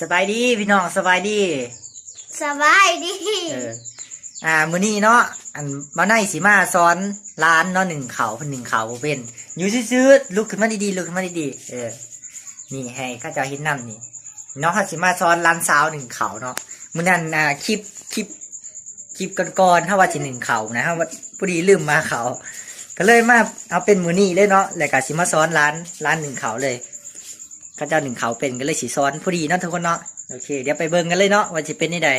สบายดีพี่น้องสบายดี สบายดีเอออ่ามื้อนี้เนาะอันมาในสิมาสอนร้านเนาะหนึ่งเขาเพิ่นหนึ่งเขาบ่เป็นอยู่ซื่อๆลุกขึ้นมาดีๆลุกขึ้นมาดีๆเออนี่ให้ข้าเจ้าเห็นนำนี่เนาะเขาสิมาสอนร้านสาวหนึ่งเขาเนาะมื้อนั้นอ่าคลิปคลิปคลิปก่อนๆถ้าว่าสิหนึ่งเขานะถ้าว่าพอดีลืมมาเขาก็เลยมาเอาเป็นมื้อนี้เลยเนาะแล้วก็สิมาสอนร้านร้านหนึ่งเขาเลย ข้าเจ้าหนึ่งเขาเป็นก็เลยสีซ้อนพอดีเนาะทุกคนเนาะโอเค เดี๋ยวไปเบิ่งกันเลยเนาะว่าจะเป็นยังไง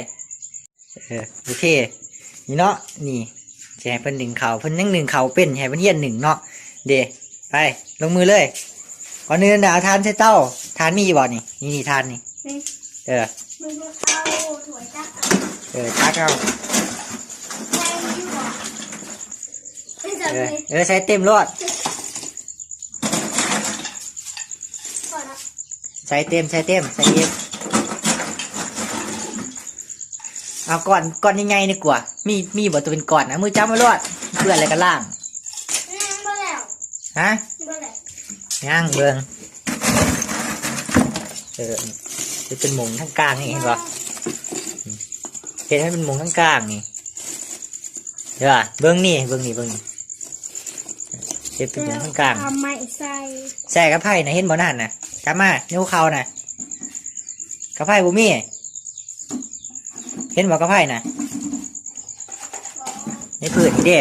เออโอเค นี่เนาะนี่จะให้เพิ่นหนึ่งเขาเพิ่นยังหนึ่งเขาเป็นให้เพิ่นเฮียนหนึ่งเนาะเดไปลงมือเลยก่อนอื่นเดี๋ยวเอาทานใส่เต้าทานมีอยู่บ่นี่นี่นี่ทานนี่นี่เออมึงเอาถั่วจักรเออตักเอาใส่ที่หัวไม่จำเออเป็นเออใส่เต็มรอด ก่อนนะ ใส่เต็มใส่เต็มใส่เต็มเอาก่อนก่อนยังไงนี่กว่า มีมีบ่ตัวเป็นก่อนนะมือจ้ำมารอดเพื่อนอะไรกันล่างอืมบ่แล้วฮะบ่แล้วย่างเบิงเออจะเป็นหมงทั้งกลางนี่เห็นปะเห็นให้เป็นหมงทั้งกลางนี่เดี๋ยวอะเบิ้งนี่เบิ้งนี่เบิ้งนี่เห็นเป็นหมงทั้งกลางทำไมใส่ใส่กระไพ่นะเห็นบ่นั่นนะ กลับมานิ้วเขานะกระไพ่บุมี่เห็นบ่กระไพ่นะนี่พื้นนี่เด้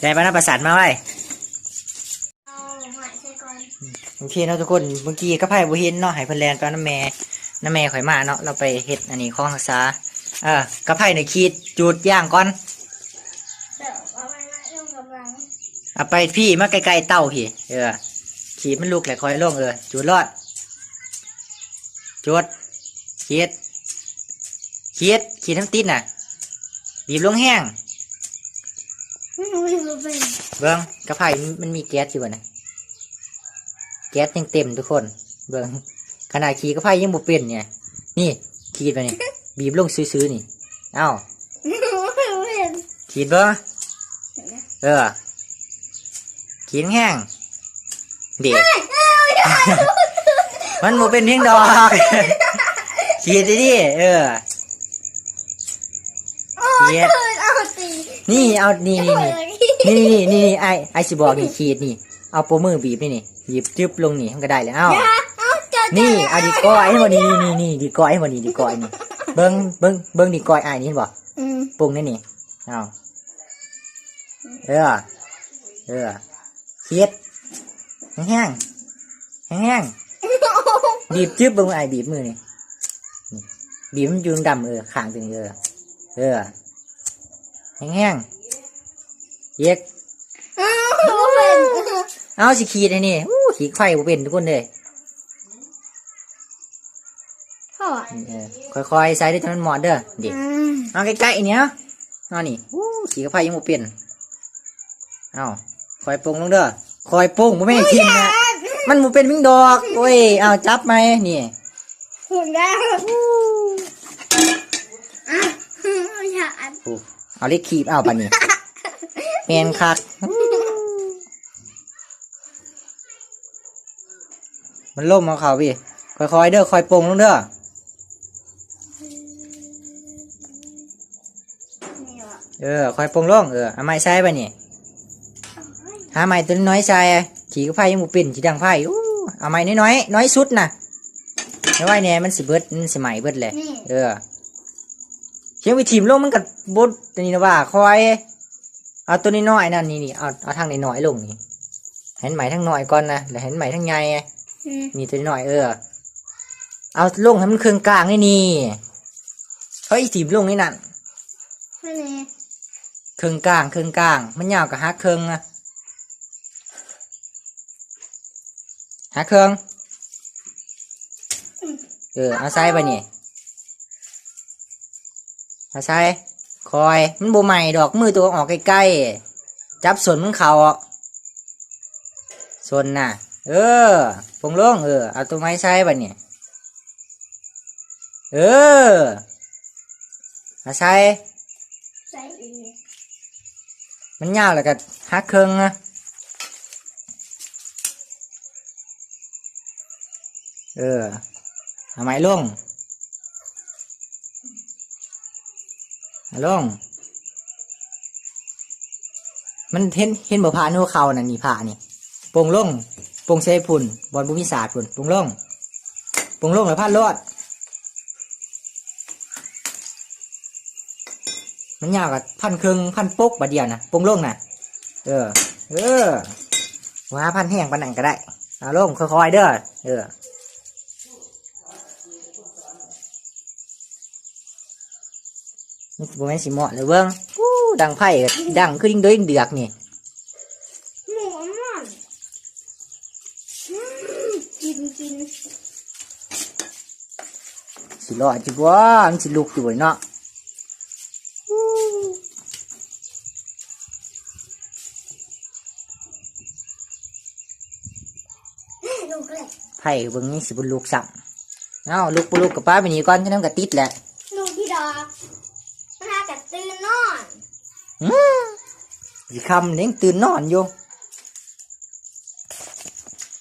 ได้ปะนะประสานมาไว้เอาหอยใส่ก่อนโอเคเนาะทุกคนเมื่อกี้ก็ไพ่บุเห็นเนาะให้เพิ่นแลนไปน้ำแม่น้ำแม่ข่อยมาเนาะเราไปเฮ็ดอันนี้ของศึกษาเออกระไพ่ในขีดจุดย่างก่อนเดี๋ยวเอาไว้นะลงกำลังเอาไปพี่มาไกลๆเต้าพี่เออ ขีดมันลุกแหละคอยล่งเออจุดรอดจุดขีดขีดขีดทั้งติดน่ะ บีบลงแห้งเบิ้งกระไพ่มันมีแก๊สอยู่นะแก๊สยังเต็มทุกคน เบิ้งขนาดขีดกระไพ่ยังบ่เป็นเนี่ย นี่ขีดไปนี่บีบลงซื้อๆนี่ เอ้าขีดเบิ้งเออขีดแห้ง เด็กมันบ่เป็นเพียงดอกขีดดิเออโอ้เย็ยดเอาตีนี่เอานี่นี่นี่นี่นี่นี่นี่ไอไอสิบอกนี่ขีดนี่ เอาโปรมือบีบนี่นี่บีบจึ๊บลงนี่มันก็ได้แล้วเอ้าเอาเจอนี่เอาดีก้อยให้หมดนี่นี่นี่ดีก้อยให้หมดนี่ดีก้อยนี่เบิ้งเบิ้งเบิ้งดีก้อยไอ้ายนี่เห็นบ่อืมปรุงนี่นี่เอาเออเออเคียด แห้งแห้งแห้งๆบีบจึ๊บเบิ้งไอ้ายบีบมือนี่นี่บีบมันอยืนดำเออข้างตึงเออเออแห้งแห้งๆเย็กเอาไม่เป็นเอาสิขีดไอ้นี่อู้ขีดไข่บ่เป็นทุกคนเลยพ่อเออค่อยๆใส่ได้จนมันหมดเด้อเด็กอืมเอาใกล้ๆเนี้ยเอานี่อู้ขี่กระไฟยังบ่เปลี่ยนเอาคอยปรุงลงเด้อ คอยปรุงบ่แม่นทิมนะมันบ่เป็นมิ่งดอกโอ้ยเอาจับไหมนี่หุ่นได้อะอย่าอัดอู้เอาเล็กขีบเอาปะนี่แมนคักมันล่มเอาเขาพี่ค่อยๆเด้อคอยปรุงลงเด้อนี่วะเออคอยปรุงลงเออเอาไม้ใส่ปะนี่ หาไม้ตัวน้อยใส่ขี่กระไฟยังบ่เป็นขี่ดังไฟอู้เอาไม้น้อยๆน้อยสุดน่ะไม่ไหวแน่มันสิเบิดมันสิใหม่เบิดแหละนี่เออเขียงไปทีมลงมันกับบดตัวนี้นะว่าคอยเอาตัวนี้น้อยนั่นนี่นี่เอาเอาทางนี้น้อยลงนี่เห็นไหมทั้งน้อยก่อนนะแล้วเห็นไหมทั้งใหญ่ไงอืมนี่ตัวนี้น้อยเออ เอาลงให้มันเครื่องกลางนี่นี่เฮ้ยทีมลงนี่นั่นไม่นี่เครื่องกลางเครื่องกลาง มันยาวกับฮักเครื่องนะ ฮักเครื่อง เออ เอาใส่ไปนี่เอาใส่คอย มันโบใหม่ดอกมือตัวออกใกล้ๆ จับส่วนมันเขาอะส่วนน่ะ เออปงลงเออ เอาตัวไม้ใส่ไปนี่เออเอาใส่ใส่อีกมันยาวแล้วก็ฮักเครื่องนะ เออเอาไมลงลงมันเห็นเห็นบ่ผ่านหัวเขาน่ะนี่ผ่านี่ปงลงปงเซพุ่นบอลบุมิศาสตร์พุ่นปงลงปงลงแล้วพลาดรอดมันยาวกับพันครึ่งพันปุ๊กบาดเดียวนะปงลงน่ะเออ เออว่าพันแห้งปันนังก็ได้เอาลงค่อยๆเด้อเออ นี่บ่แม่นสิเหมาะเลยเบิ่งอู้ดังไผ่ก็ดังคือยิ่งเด้ยิ่งเดือกนี่หมูมันอืมกินกินสิรอดจิบ่มันสิลุกอยู่เนาะอู้ลูกเลยไผ่เบิ่งนี่สิบ่ลุกซ้ำเอ้าลุกบ่ลุกกับป้าไปนี่ก่อนฉะนั้นก็ติดแหละ สิคำเด้งตื่นนอนอยู่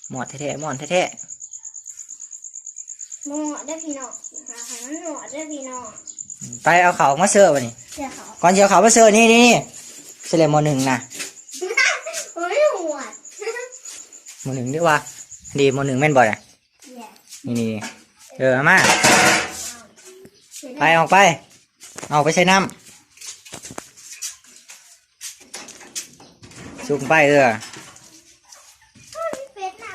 หมอดแท้ๆหมอนแท้หมอได้อพี่น้องหาให้มันหมอได้อพี่น้องๆไปเอาเขามาเสิร์ฟบัดนี้เดี๋ยวเขาก่อนสิเอาเขามาเสิร์ฟนี่นี่นี่เสลมหนึ่งนะโอ้ยหวดหมหนึ่งดีว่า ดีหมหนึ่งแม่นบ่น่ะแย่นี่นี่เออเอามา ไปออกไป เอาไปใช้น้ำ สุกไปเออเป็ดน้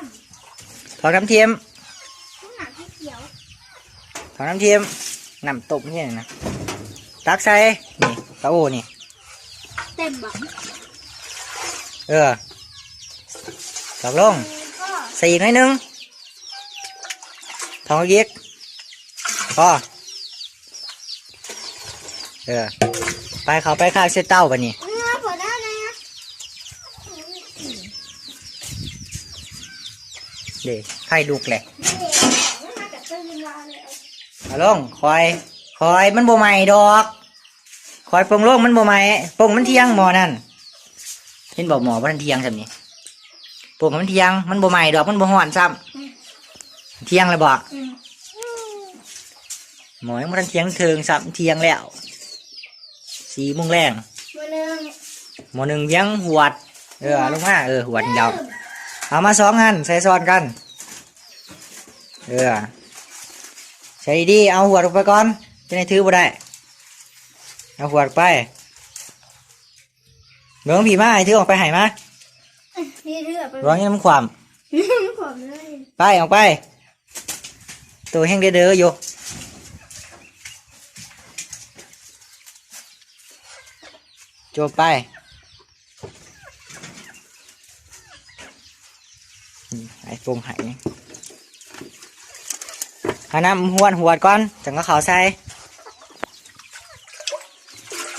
ถอดน้ำเทียมำทุกหนังที่เขียวถอดน้ำเทียมน้ำตบนี่นะตักใส่นี่ตะโอนี่เต็มบังเออตอกลงก็ใส่อีกหน่อยหนึงทองอีกพอเออไปเขาไปข้างเส้นเต้าปะนี่ เนื้อผลอะไรนะ เด็ไข่ลูกแหละนี่มันมากัดตื่นนอนเลยเอาลงคอย คอยมันโบใหม่ดอก คอยปรงโลงมันโบใหม่ปรงมันเที่ยงหมอนั่นเห็นบอกหมอว่ามันเที่ยงสันี้ปรงมันเที่ยงมันโบใหม่ดอกมันโบห่อนซ้ำเที่ยงเลยบอกอืมหมอยังมันเที่ยงเทิงซ้ำเที่ยงแล้วสีโมุงแรงมือหนึ่งหมอหนึ่งเลี้ยังหวดเออเอาลงมาเออหวดเดียว เอามาสองอันใส่ซ้อนกัน เออใส่ดีๆเอาหัวลงไปก่อนจะได้ถือบ่ได้ เอาหัวลงไปเบื้องผีมาให้ถือออกไปใหายมานี่เรือไปร้องยังมันความผมเลยไปออกไป ตัวแห้งเด้อๆอยู่จบไป ไอ้ปรุงไห้นี่หาน้ำหวดหวดก่อนจังก็เขาใส่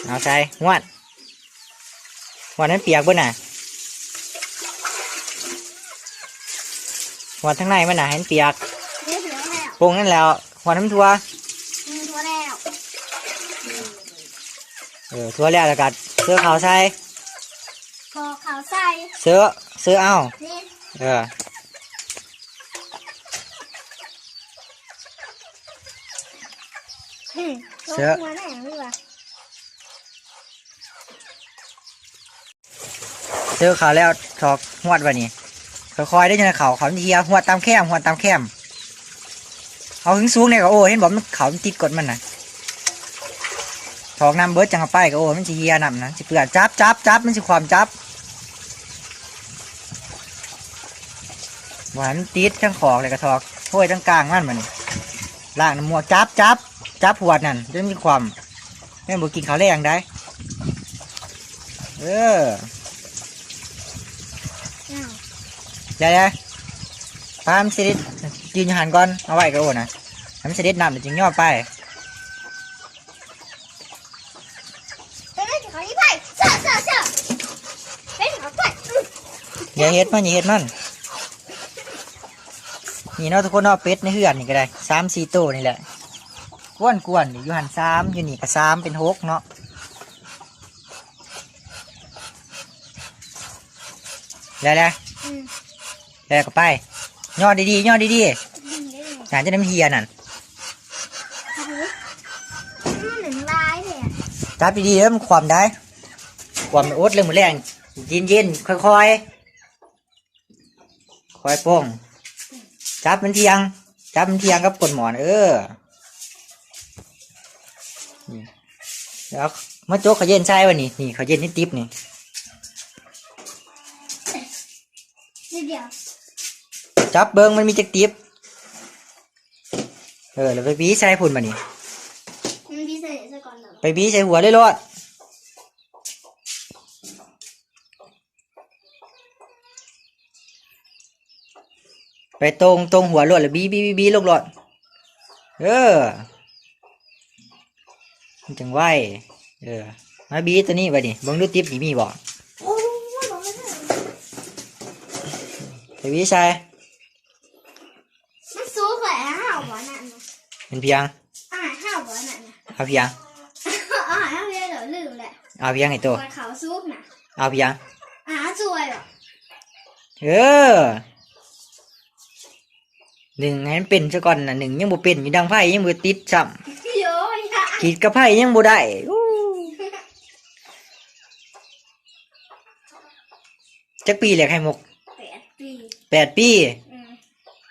เอาใส่หวดหวดนั้นเปียกบ่น่ะหวดทั้งในมันน่ะเห็นเปียกนี่ถือแล้วปรุงนั่นแล้วหวดน้ำทัวนี่ถือแล้วเออทัวแล้วแล้วก็เสื้อขาวใส่พอขาวใส่เสื้อเสื้อเอานี่เออ อืม เสือเสือขาแล้วถอกหวดวันนี้ค่อยๆได้จนเขาเขาเทียหวดตามแคมหวดตามแคมเอาถึงสูงเนี่ยก็โอ้เห็นบอกมันเขาติดกดมันนะถอกน้ำเบิร์ดจังเอาไปก็โอ้มันจะเฮียน้ำนะจะเปลือกจับจับจับมันจะความจับหวานติดทั้งขอกเลยก็ถอกถ้วยทั้งกลางมันมันล่างน้ำมัวจับจับ จับหวดนั่นจะมีความแม่นบอกกินข้าวแรงได้ เอออ้าวเดี๋ยวๆพามนสิริยืนอยู่หันก่อน เอาไว้ก็โอ้นะให้มันสิรินำเดี๋ยวจึงย่อไปเป็นอะไรของนี่ไปเสือเสือเสือเป็นของไปอืมอย่าเฮ็ดมันอย่าเฮ็ดมันนี่เนาะทุกคนเนาะเป็ดในเฮือนนี่ก็ได้สามสี่ตัวนี่แหละ กวนกวนอยู่หันสามอยู่นี่ก็สามเป็นหกเนาะแล้วแล้วแล้วก็ไปย่อดีๆย่อดีๆหานจะน้ำเทียนั่นจับดีๆแล้วมันความได้ ความอดเลยหมืดแรงเย็นๆค่อยๆค่อยป้องจับมันเทียงจับมันเทียงกับกดหมอนเออ แล้วมาโจ๊กเขาเย็นใช่วะนี่นี่เขาเย็นนี่ติ๊บนี่นิดเดียวจับเบิงมันมีจักติ๊บเออแล้วไปบีใส่พุ่นมานี่มันพิเศษซะก่อนเดี๋ยวไปบีใส่หัวเลยรอดไปตรงตรงหัวรอดแล้วบีบีบีบีลงรอดเออ มันจังไหวเออมาบีตัวนี้ไปดิเบิ่งดูติ๊บนี่มีบ่โอ้ยบอกไม่ได้ไปบีใส่มันสูงกว่าห้าวกว่านั่นนะเป็นเพียงอาหารห้าวกว่านั่นนะเอาเพียงอาหารห้าวเยอะเดี๋ยวลืมแหละเอาเพียงให้ตัวก่อนเขาซุปนะเอาเพียงอาหารสวยหรอเออหนึ่งให้มันเป็นซะก่อนนะหนึ่งยังบ่เป็นอยู่ดังไพ่ยังบ่ติดซ้โย้ยค่ะำ ขีดกับไพ่ยังบ่ได้อู้จักปีเลยไข่มุกแปดปีแปดปีอืม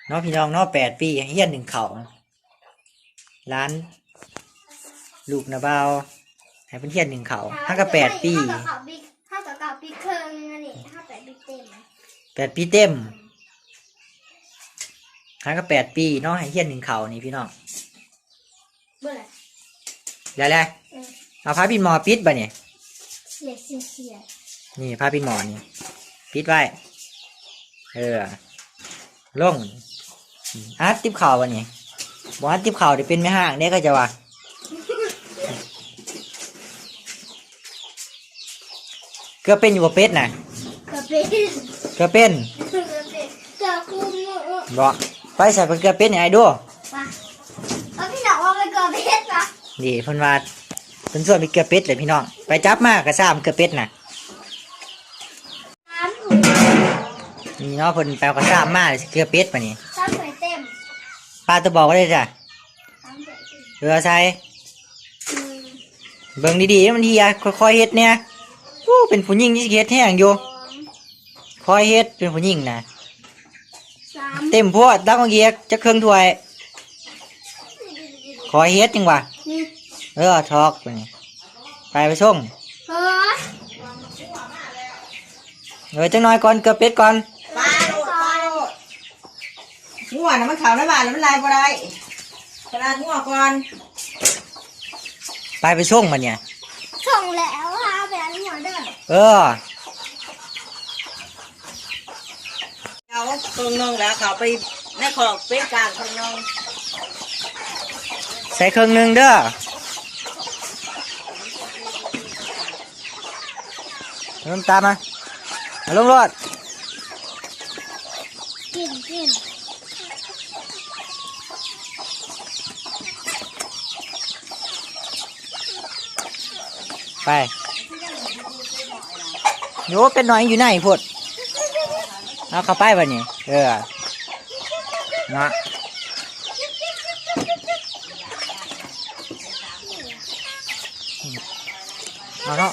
เนาะพี่น้องเนาะแปดปีเฮียนหนึ่งเขาร้าน ลูกนะเบาให้เป็นเฮียนหนึ่งเขาห้าก็แปดปีห้ากับเก่าปีห้ากับเก่าปีครึ่งอันนี้ห้าแปดปีเต็มแปดปีเต็มห้าก็แปดปีเนาะให้เฮียนหนึ่งเขานี่พี่น้องเบื่อเลย แล้วแหละเออเอาผ้าปินหมอปิดบ่เนี่ยเสียเสียเสียนี่ผ้าปินหมอนี่ ปิดไว้ เออลงอาร์ตติบเข่าวบ่เนี่ยบอกอาร์ตติบเข่าวเดี๋ยวเป็นไม่ห่างเนี่ยก็จะว่าเกือบเป็นอยู่บ่เป็ดน่ะกระเป็นเกือบเป็นกระเป็นกระคุ้มเออบอกไปใส่เป็นเกือบเป็นยังไงดู มาเอาพี่หนอกว่าเป็นกระเป็นปะ นี่เพิ่นว่าเพิ่นส่วนเป็นเกือบเป็ดเลยพี่น้อง ไปจับมากกระซ้ำเกือบเป็ดน่ะ น้ำถุงนี่เนาะเพิ่นแปลกระซ้ำมากเกือบเป็ดปะนี่น้ำใส่เต็มป้าตัวบอกว่าได้จ้ะน้ำใส่เต็มเรือใส่อืมเบิ่งดีๆมันเฮียค่อยๆเฮ็ดเนี่ยอู้เป็นผู้หญิงที่เฮ็ดแห้งอยู่สองคอยเฮ็ดเป็นผู้หญิงนะสามเต็มพวดตักของเกียกจะเครื่องถ้วยคอยเฮ็ดจังหวะนี่ เออทอกไปนี่ไปไปส่งเฮ้ยเออจังน้อยก่อนเกือบเป็ดก่อนปลาโดดปลาโดดงัวน่ะมันเขาในบ้านแล้วมันลายบ่ได้ขนาดงัวก่อนไปไปส่งมันเนี่ย ส่งแล้วค่ะไปอันนี้หัวเด้อเออเอาครึ่งหนึงแล้วเขาไปในขอกเป็ดกลางครึ่งหนึงใส่เครื่องหนึงเด้อ เริ่มตามมาเอาลงรถกินกินไปโยเป็นหน่อยอยู่ไหนพุดเอาเข้าไปวะนี่เออเนาะเอาเนาะ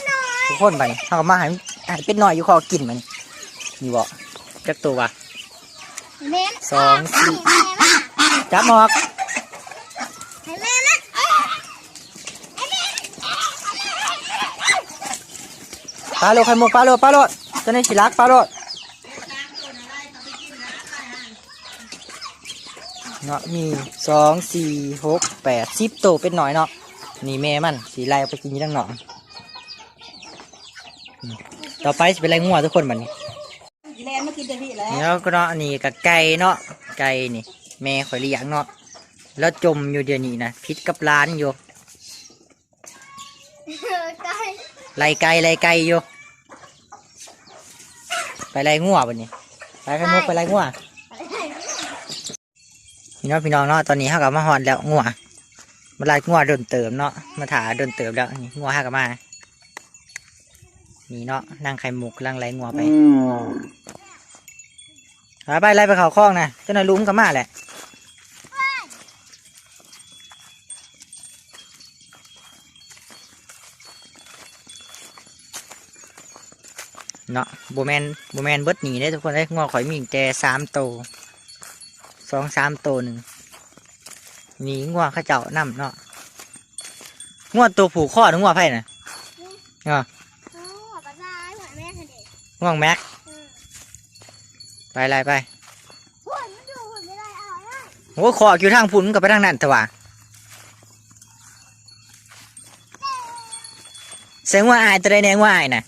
ทุกคนไปเอามาให้ให้เป็นหน่อยอยู่ขอกินมันนี่บ่จักตัววะแม่สองสี่แม่มาจับหมอกให้แม่มาเอ้ยให้แม่ปลาโลดไข่หมกปลาโลดปลาโลดตัวนี้สิรักปลาโลดเนาะมีสองสี่หกแปดสิบตัวเป็นหน่อยเนาะนี่แม่มันสีไล่เอาไปกินอยี่ทั้งหนองอืม ต่อไปจะเป็นไรงัวทุกคนบัดนี้แลนมากินแต่พี่แล้วนี่แล้วก็เนาะอันนี้กับไก่เนาะไก่นี่ แม่ข่อยเลี้ยงเนาะแล้วจมอยู่เดี๋ยวนี้นะพิษกับร้านอยู่เออไก่ไล่ไก่ไล่ไก่อยู่ไปไล่งัวบัดนี้ไปไข่มุกไปไล่งัวพี่น้องพี่น้องเนาะตอนนี้ห้ากับมาหอนแล้วงัวมาไล่งัวโดนเติมเนาะมาถาโดนเติมแล้วนี่งัวห้ากับมา นี่เนาะนั่งไข่หมกล่างไหลงัวไปหาไปไล่ไปเขาคล้องนะจะหน่อยลุ้มกับมาแหละเนาะบูแมนบูแมนเบิดหนีได้ทุกคนได้งอข่อยมีแต่สามโตสองสามโตหนึ่งหนีงัวข้าเจ้านั่มเนาะงัวตัวผูกข้อถึงงัวไพ่น่ะเนาะ ง่วงแม็กเออไปไล่ไปหุ่นมันดูหุ่นไม่ได้เอาได้โอ้ขออยู่ทางพุ่นมันกับไปทางนั้นแต่ว่าเสียงว่าอายตัวใดแน่ว่าอายน่ะ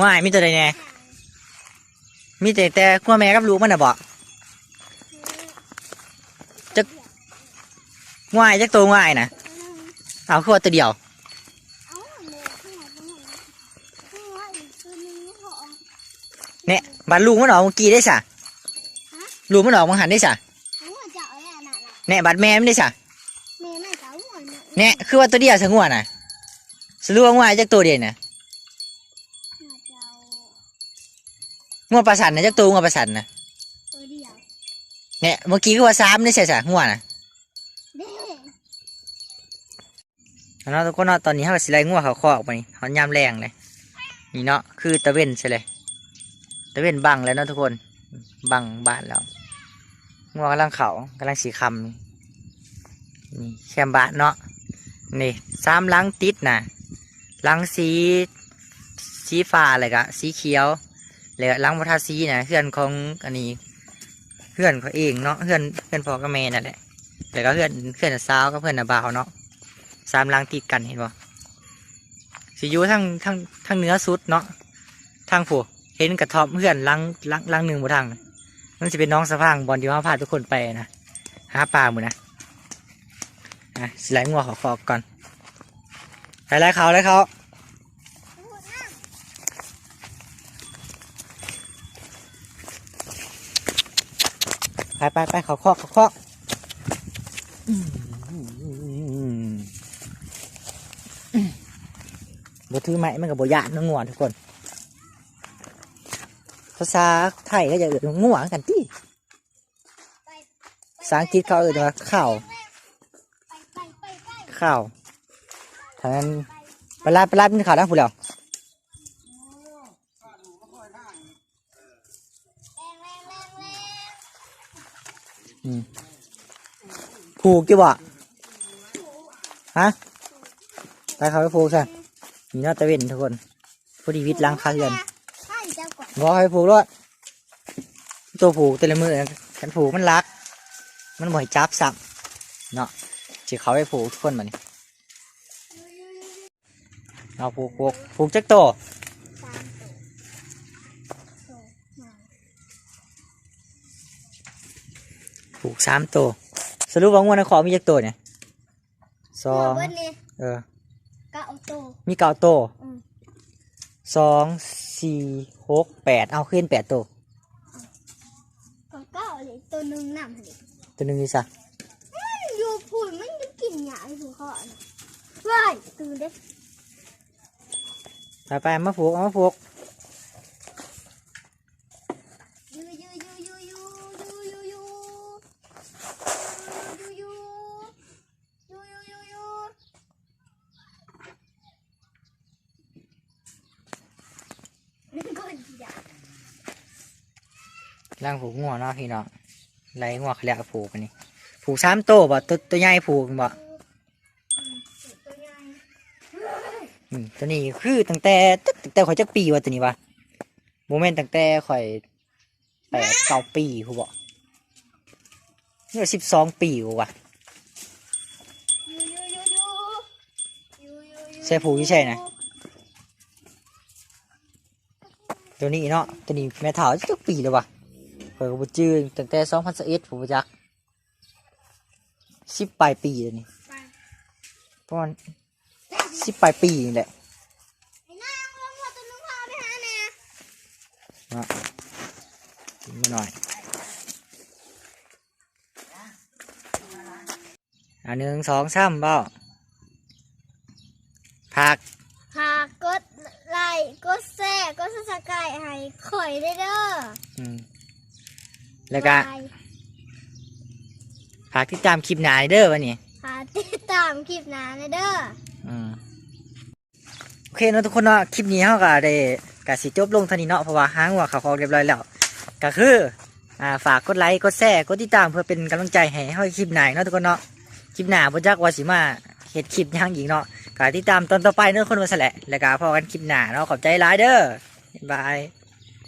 ว่าอายมีตัวใดแน่มีแต่แต่งัวแม่กับลูกมันน่ะบอกว่าอายจักตัวว่าอายน่ะเอาคือว่าตัวเดียว เอาเลยข้างหลังตรงนั้นข้างหลังอีกตัวนึงไม่พอ เนี่ย บัดลูกมันออกเมื่อกี้ได้สะลูกมันออกมังหันได้สะหัวเจาะเลยอะน่ะเนี่ยบัดแม่มันได้สะแม่ไม่เจาะหัวเนี่ยเนี่ยคือว่าตัวเดียวสงวนน่ะสรุปว่าว่าอายจักตัวเดียวน่ะหัวเจาะงัวประสันน่ะจักตัวงัวประสันน่ะตัวเดียวเนี่ยเมื่อกี้คือว่าสามได้ใช่สะงัวน่ะเด้เอาเนาะทุกคนเนาะตอนนี้เขาก็สิไล่งัวเขาคอกไปนี่เขายามแรงเลยนี่เนาะคือตะเวนใช่เลย ตะเวนบังแล้วนะทุกคน บังบ้านแล้วงัวกำลังเขากำลังสีคำนี่แคมบานเนาะนี่สามลังติดนะลังสีสีฟ้าอะไรกะสีเขียวแล้วลังวัทาสีนะเพื่อนของอันนี้เพื่อนเขาเองเนาะเพื่อนเพื่อนพ่อกับแม่นั่นแหละแล้วก็เพื่อนเพื่อนสาวก็เพื่อนนาบาวเนาะสามลังติดกันเห็นบ่สิอยู่ทั้งทั้งทั้งเนื้อสุดเนาะทางผู้เห็นกระทอมเพื่อนลังลังลังหนึ่งบ่ทางมันจะเป็นน้องสะพังบอลที่ว่าพาทุกคนไปนะหาปลาหมือนะอะสไลงัวขอคอกก่อนไปไล่เขาไล่เขาไปไปไปเขาคอกเขาคอกอืมบถือไม้มันกับบยานเนื้องัวทุกคน ภาษาไทยก็จะเอ่ยว่างัวกันที่ภาษาอังกฤษเขาเอ่ยว่าข้าวข้าวทางนั้นไปลาไปลาเป็นข่าวดังผู้เดียวแรงแรงแรงแรงอืมผูกกี่บ่ฮะไปเขาไปผูกซะมีน้าตะเวนทุกคนพอดีวิทย์ล้างคาเรือน บอกให้ผูกรถตัวผูกแต่ละมือกันผูกมันรัก มันบ่อยจับซ้ำเนาะจีเขาไปผูกทุกคนมานี่เอาผูกผูกผูกจักโตวสามตัวโตมาผูกสามตัวสรุปว่างวดในขอมีจักตัวเนี่ยสองเบิดนี่เออก็เอาโตมีเก้าตัวอืมสองสี่ หกแปดเอาขึ้นแปดตัวก็เก้าเลยตัวหนึ่งน้ำเลยตัวหนึ่งนี่ซะอยู่พูดมันจะกินหยาไอ้ถูกเขาอะว้ายตื่นเด้ไปไปๆมาผูกเอามาผูก ล่างผูกงัวเนาะพี่เน้องไรงัวขยกว่าผูกอันนี้ผูกสามตัวบ่ตัวตัวใหญ่ผูกบ่ตัวใหญ่อืมตัวนี้คือตั้งแต่ตั้งแต่ข่อยจักปีว่ะตัวนี้วะโมเมนต์ตั้งแต่ข่อยแปดเก้าปีผู้บอกนี่สิบสองปีผู้วะยูยูใช่ผูกที่ใช่นะตัวนี้เนาะตัวนี้แม่เฒ่าจักปีเลยวะ ข่อยก็บ่จื้อตั้งแต่สองพันสิบเอ็ดผมบ่จักสิบปลายปีตัวนี้ไปประมาณสิบปลายปีนี่แหละไอ้นางลงมาตัวนึงพาไปหาแน่กินมาหน่อยอ่าหนึ่งสองสามเบ้าพักหากกดไลค์กดแชร์กดซับสไครต์ให้ข่อยได้เด้อ อืม แล้วก็บายฝากติดตามคลิปหนาเด้อวันนี้หาติดตามคลิปหน้าได้เด้ออืมโอเคเนาะทุกคนเนาะคลิปนี้เขาก็ได้กสิจบลงเท่านี้เนาะเพราะว่าหางหัวเขาของเรียบร้อยแล้วก็คืออ่าฝากกดไลค์กดแชร์กดติดตามเพื่อเป็นกำลังใจให้เฮาคลิปหน้าอีกเนาะทุกคนเนาะคลิปหน้าบ่จักว่าสิมาเฮ็ดคลิปหยังอีกเนาะก็ติดตามตอนต่อไปเนาะคนว่าซะแหละแล้วก็พอกันคลิปหน้าเนาะขอบใจหลายเด้อบ๊ายบาย